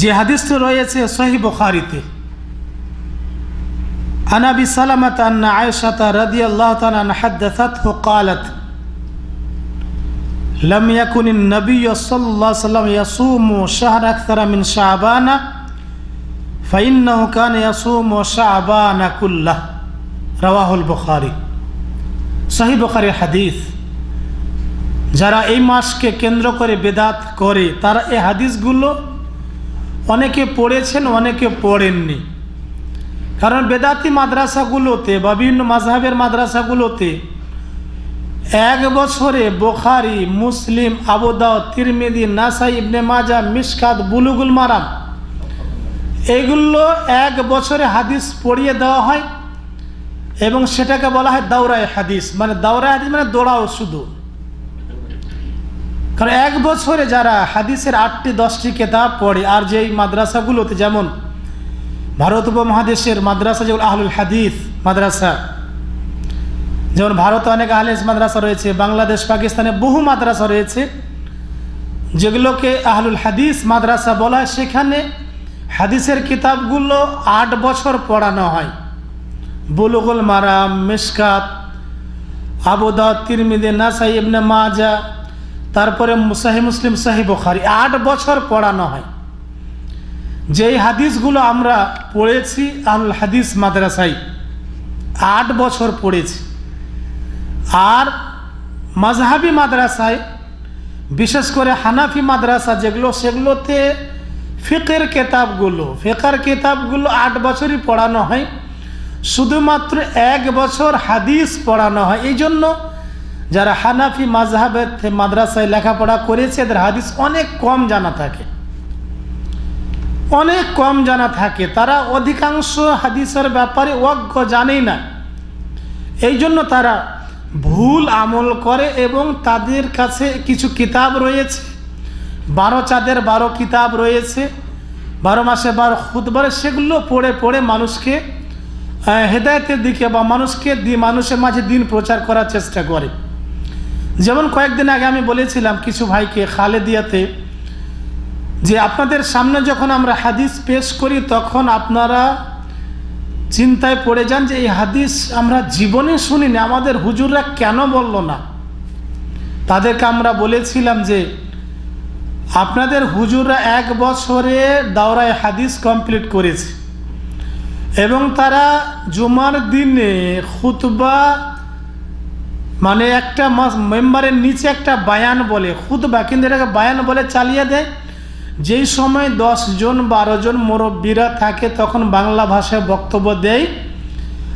যে হাদিসটি রয়েছে সহি বখারিতে عن ابي سلمه ان عائشه رضي الله تعالى عنها حدثته قالت لم يكن النبي صلى الله عليه وسلم يصوم شهر اكثر من شعبان فانه كان يصوم شعبان كله رواه البخاري صحيح بخاري حديث যারা এই মাসকে কেন্দ্র করে বেদাত করে তারা এই হাদিসগুলো অনেকে পড়েছেন, অনেকে পড়েননি। কারণ বেদাতি মাদ্রাসাগুলোতে বা বিভিন্ন মাঝহাবের মাদ্রাসাগুলোতে এক বছরে বোখারি, মুসলিম আবুদাও তিরমিদি নাসাই, ইবনে মাজা মিসকাত বুলুগুল মারাম এইগুলো এক বছরে হাদিস পড়িয়ে দেওয়া হয় এবং সেটাকে বলা হয় দাওরায় হাদিস। মানে দাওরায় হাদিস মানে দৌড়াও শুধু। কারণ এক বছরে যারা হাদিসের আটটি, দশটি কেতাব পড়ে, আর যেই মাদ্রাসাগুলোতে যেমন ভারত উপমহাদেশের মাদ্রাসা যেগুলো আহলুল হাদিস মাদ্রাসা, যেমন ভারতে অনেক আহলেস মাদ্রাসা রয়েছে, বাংলাদেশ, পাকিস্তানে বহু মাদ্রাসা রয়েছে, যেগুলোকে আহলুল হাদিস মাদ্রাসা বলা হয়। সেখানে হাদিসের কিতাবগুলো আট বছর পড়ানো হয়। বুলুগুল মারাম, মিসকাত আবুদা তিরমিদে নাসাই, ইবনে মাজা তারপরে মুসাহি মুসলিম, সাহি বখারি। আট বছর পড়ানো হয়। যেই হাদিসগুলো আমরা পড়েছি আল হাদিস মাদ্রাসায়, আট বছর পড়েছি। আর মাজহাবি মাদ্রাসায়, বিশেষ করে হানাফি মাদ্রাসা যেগুলো, সেগুলোতে ফেকের কেতাবগুলো, ফেকার কেতাবগুলো আট বছরই পড়ানো হয়। শুধুমাত্র এক বছর হাদিস পড়ানো হয়। এই জন্য যারা হানাফি মাজহাবের মাদ্রাসায় লেখাপড়া করেছে, এদের হাদিস অনেক কম জানা থাকে। অনেক কম জানা থাকে। তারা অধিকাংশ হাদিসের ব্যাপারে অজ্ঞ জানেই না। এই জন্য তারা ভুল আমল করে এবং তাদের কাছে কিছু কিতাব রয়েছে। বারো চাঁদের বারো কিতাব রয়েছে। বারো মাসে বারো খুদবারে সেগুলো পড়ে পড়ে মানুষকে হেদায়তের দিকে বা মানুষকে দি মানুষের মাঝে দিন প্রচার করার চেষ্টা করে। যেমন কয়েকদিন আগে আমি বলেছিলাম কিছু ভাইকে খালেদিয়াতে যে আপনাদের সামনে যখন আমরা হাদিস পেশ করি, তখন আপনারা চিন্তায় পড়ে যান যে এই হাদিস আমরা জীবনে শুনিনি। আমাদের হুজুররা কেন বলল না? তাদেরকে আমরা বলেছিলাম যে আপনাদের হুজুররা এক বছরে দাওরায় হাদিস কমপ্লিট করেছে এবং তারা জুমার দিনে খুতবা মানে একটা মেম্বারের নিচে একটা বায়ান বলে খুতবা কিন্তু এটাকে বায়ান বলে চালিয়ে দেয়। যেই সময় দশ জন, বারো জন মুরব্বীরা থাকে, তখন বাংলা ভাষায় বক্তব্য দেয়।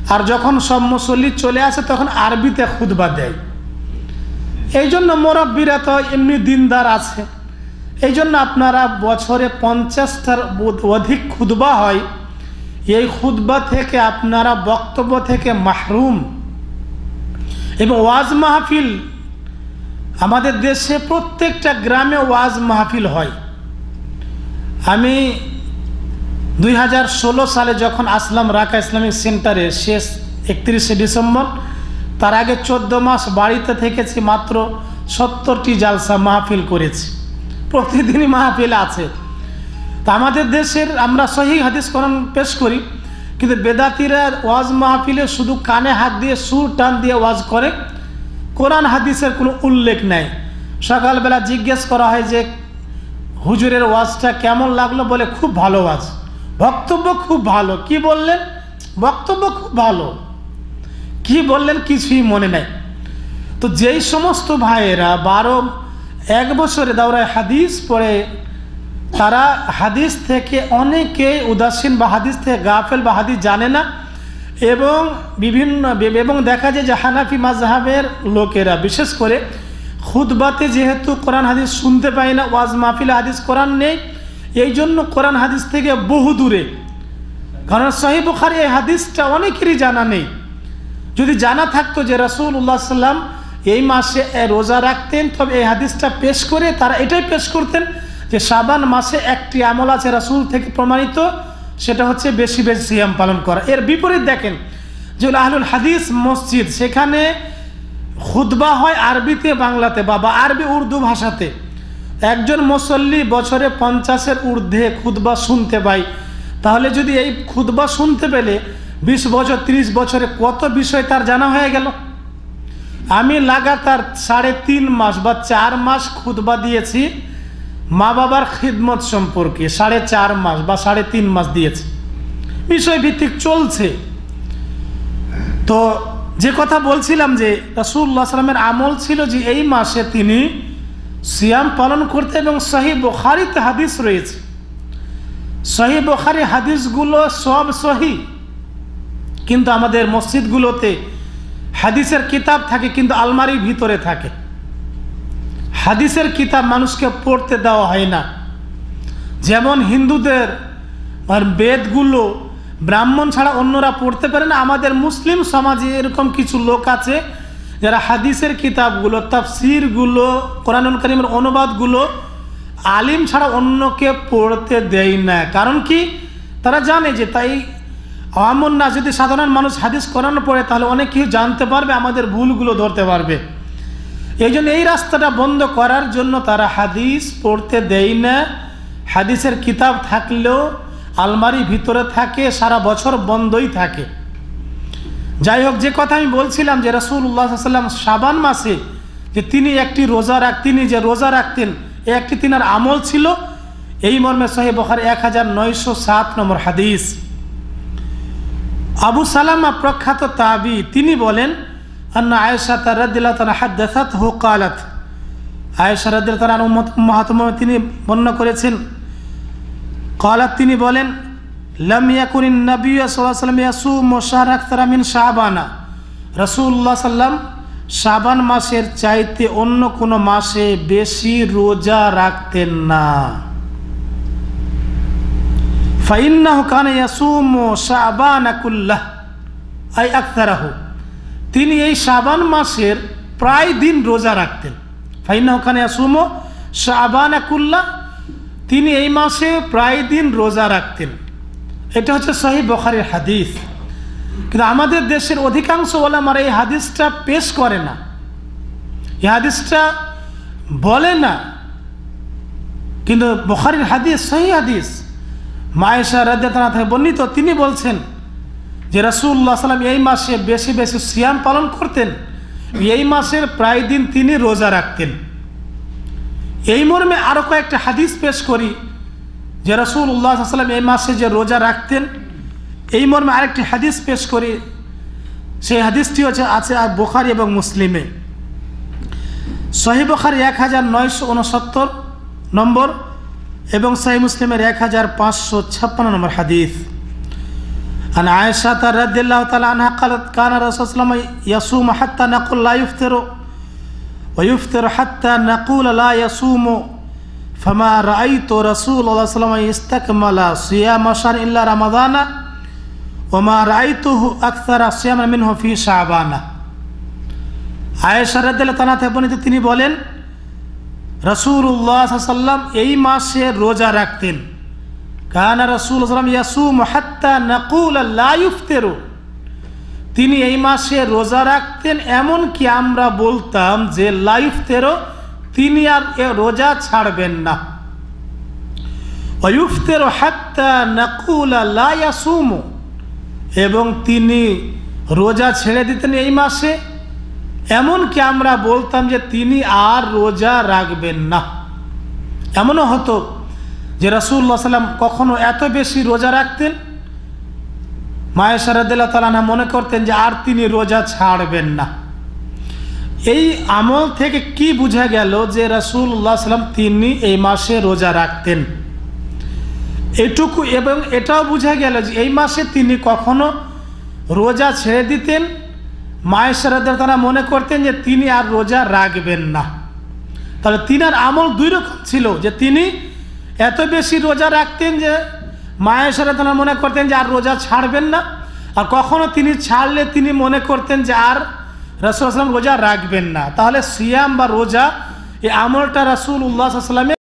আর যখন সব মুসল্লি চলে আসে, তখন আরবিতে খুদবা দেয়। এই জন্য মুরব্বীরা তো এমনি দিনদার আছে। এই জন্য আপনারা বছরে পঞ্চাশটার অধিক খুদবা হয়। এই খুদবা থেকে আপনারা বক্তব্য থেকে মাহরুম। এবং ওয়াজ মাহফিল, আমাদের দেশে প্রত্যেকটা গ্রামে ওয়াজ মাহফিল হয়। আমি দুই হাজার ষোলো সালে যখন আসলাম রাকা ইসলামিক সেন্টারে, শেষ একত্রিশে ডিসেম্বর, তার আগে চোদ্দ মাস বাড়িতে থেকেছি মাত্র সত্তরটি জালসা মাহফিল করেছি। প্রতিদিনই মাহফিল আছে। তা আমাদের দেশের, আমরা সহি হাদিস কোরআন পেশ করি কিন্তু বেদাতিরা ওয়াজ মাহফিলে শুধু কানে হাত দিয়ে সুর টান দিয়ে ওয়াজ করে। কোরআন হাদিসের কোনো উল্লেখ নেই। সকালবেলা জিজ্ঞেস করা হয় যে, হুজুরের ওয়াজটা কেমন লাগল? বলে, খুব ভালো ওয়াজ। বক্তব্য খুব ভালো। কি বললেন? বক্তব্য খুব ভালো। কি বললেন? কিছুই মনে নেই। তো যেই সমস্ত ভাইয়েরা বারো, এক বছরে দাওরায় হাদিস পড়ে তারা হাদিস থেকে অনেকে উদাসীন বা হাদিস থেকে গাফেল বা হাদিস জানে না। এবং বিভিন্ন এবং দেখা যায় যে হানাফি মাজহাবের লোকেরা, বিশেষ করে খুদবাতে যেহেতু কোরআন হাদিস শুনতে পায় না, ওয়াজ মাহফিল হাদিস কোরআন নেই এই জন্য কোরআন হাদিস থেকে বহু দূরে। কারণ সাহিব বুখারি এই হাদিসটা অনেকেরই জানা নেই। যদি জানা থাকতো যে রসুল উল্লাহ সাল্লাম এই মাসে রোজা রাখতেন, তবে এই হাদিসটা পেশ করে তারা এটাই পেশ করতেন যে সাবান মাসে একটি আমল আছে রাসুল থেকে প্রমাণিত, সেটা হচ্ছে বেশি বেশি সিয়াম পালন করা। এর বিপরীত দেখেন যে আহলুল হাদিস মসজিদ, সেখানে খুদবা হয় আরবিতে, বাংলাতে। বা আরবি, উর্দু ভাষাতে। একজন মুসল্লি বছরে পঞ্চাশের ঊর্ধ্বে খুদবা শুনতে পাই তাহলে যদি এই খুদবা শুনতে পেলে বিশ বছর ৩০ বছরে কত বিষয় তার জানা হয়ে গেল? আমি লাগাতার সাড়ে তিন মাস বা চার মাস খুদবা দিয়েছি মা বাবার খিদমত সম্পর্কে সাড়ে চার মাস বা সাড়ে তিন মাস দিয়েছি। বিষয়ভিত্তিক চলছে। তো যে কথা বলছিলাম যে রসুল্লাহ সালামের আমল ছিল যে এই মাসে তিনি সিয়াম পালন করতে এবং সহি বোখারিতে হাদিস রয়েছে। সহি বোখারি হাদিসগুলো সব সহি। কিন্তু আমাদের মসজিদগুলোতে হাদিসের কিতাব থাকে, কিন্তু আলমারির ভিতরে থাকে। হাদিসের কিতাব মানুষকে পড়তে দেওয়া হয় না। যেমন হিন্দুদের আর বেদগুলো ব্রাহ্মণ ছাড়া অন্যরা পড়তে পারে না। আমাদের মুসলিম সমাজে এরকম কিছু লোক আছে যারা হাদিসের কিতাবগুলো, তাফসিরগুলো, কোরআনুল করিমের অনুবাদগুলো আলিম ছাড়া অন্যকে পড়তে দেয় না। কারণ কি? তারা জানে যে তাই আমন না, যদি সাধারণ মানুষ হাদিস কোরআন পড়ে তাহলে অনেক কিছু জানতে পারবে, আমাদের ভুলগুলো ধরতে পারবে। এই জন্য এই রাস্তাটা বন্ধ করার জন্য তারা হাদিস পড়তে দেয় না। হাদিসের কিতাব থাকলেও আলমারি ভিতরে থাকে, সারা বছর বন্ধই থাকে। যাই হোক, যে কথা আমি বলছিলাম যে রসুল্লাহ সাল্লাম সাবান মাসে যে তিনি একটি রোজা রাখ, তিনি যে রোজা রাখতেন একটি তিনার আমল ছিল। এই মর্মে সাহেব বখার এক হাজার নয়শো সাত নম্বর হাদিস। আবু সালামা প্রখ্যাত তাবি, তিনি বলেন আন্না আয়েশা তারাদ্দিল্লা তালা হাদ্দাসাত হো কালাত আয়েশা রাদ্দিল তালার তিনি বর্ণনা করেছেন। কালাত তিনি বলেন লাম ইয়াকুন নবী সাল্লাম ইয়াসু মোশার আখতারামিন শাহবানা রসুল্লাহ সাল্লাম শাবান মাসের চাইতে অন্য কোনো মাসে বেশি রোজা রাখতেন না। ফাইন্নাহ কান ইয়াসুম শাবানাকুল্লাহ আই আখতারাহু তিনি এই শাবান মাসের প্রায় দিন রোজা রাখতেন। ফাইন্নাহ খান ইয়াসুম শাবানাকুল্লাহ তিনি এই মাসে প্রায় দিন রোজা রাখতেন। এটা হচ্ছে সহি বখারির হাদিস। কিন্তু আমাদের দেশের অধিকাংশ ওলামার এই হাদিসটা পেশ করে না। এই হাদিসটা বলে না। কিন্তু বখারির হাদিস সহি হাদিস, মায়েশা রাজ্জাতনা থেকে বর্ণিত, তিনি বলছেন যে রসুল্লাহ সাল্লাম এই মাসে বেশি বেশি সিয়াম পালন করতেন, এই মাসের প্রায় দিন তিনি রোজা রাখতেন। এই মর্মে আরও কয়েকটা হাদিস পেশ করি, যে রসুল উল্লাহ সাল্লাম এই মাসে যে রোজা রাখতেন, এই মর্মে আরেকটি হাদিস পেশ করি, সেই হাদিসটি হচ্ছে আছে আর বোখারি এবং মুসলিমে। সহি বোখারি এক হাজার নয়শো উনসত্তর নম্বর এবং সহি মুসলিমের এক হাজার পাঁচশো ছাপ্পান্ন নম্বর হাদিস। عن عائشة رضي الله تعالى عنها قالت كان الرسول صلى الله عليه وسلم يصوم حتى نقول لا يفطر ويفطر حتى نقول لا يصوم فما رأيت رسول الله صلى الله عليه وسلم استكمل صيام شهر إلا رمضان وما رأيته أكثر صياما منه في شعبان আয়েশা রাদিয়াল্লাহু তাআলা থেকে বর্ণিত তিনি বলেন রাসূলুল্লাহ সাল্লাম এই মাসে রোজা রাখতেন কানা রসুল ইয়াসুম তিনি এই মাসে রোজা রাখতেন এমন কি আমরা বলতাম যে লাইফ তেরো তিনি আর রোজা ছাড়বেন না। অয়ুফতেরো হাত্তা নাকুল এবং তিনি রোজা ছেড়ে দিতেন এই মাসে এমন কি আমরা বলতাম যে তিনি আর রোজা রাখবেন না। এমনও হতো যে রাসুল্লাহ সাল্লাম কখনো এত বেশি রোজা রাখতেন? মায়ের সারাদিল্লা তালানা মনে করতেন যে আর তিনি রোজা ছাড়বেন না। এই আমল থেকে কি বোঝা গেল যে রাসুল্লাহ সাল্লাম তিনি এই মাসে রোজা রাখতেন? এটুকু এবং এটাও বোঝা গেল যে এই মাসে তিনি কখনো রোজা ছেড়ে দিতেন। মায়ের সারাদের তারা মনে করতেন যে তিনি আর রোজা রাখবেন না। তাহলে তিনার আমল দুই রকম ছিল, যে তিনি এত বেশি রোজা রাখতেন যে মায়ের সাথে মনে করতেন যে আর রোজা ছাড়বেন না। আর কখনো তিনি ছাড়লে তিনি মনে করতেন যে আর রসুল আসলাম রোজা রাখবেন না। তাহলে সিয়াম বা রোজা, এই আমলটা রসুল উল্লাহ আসলামের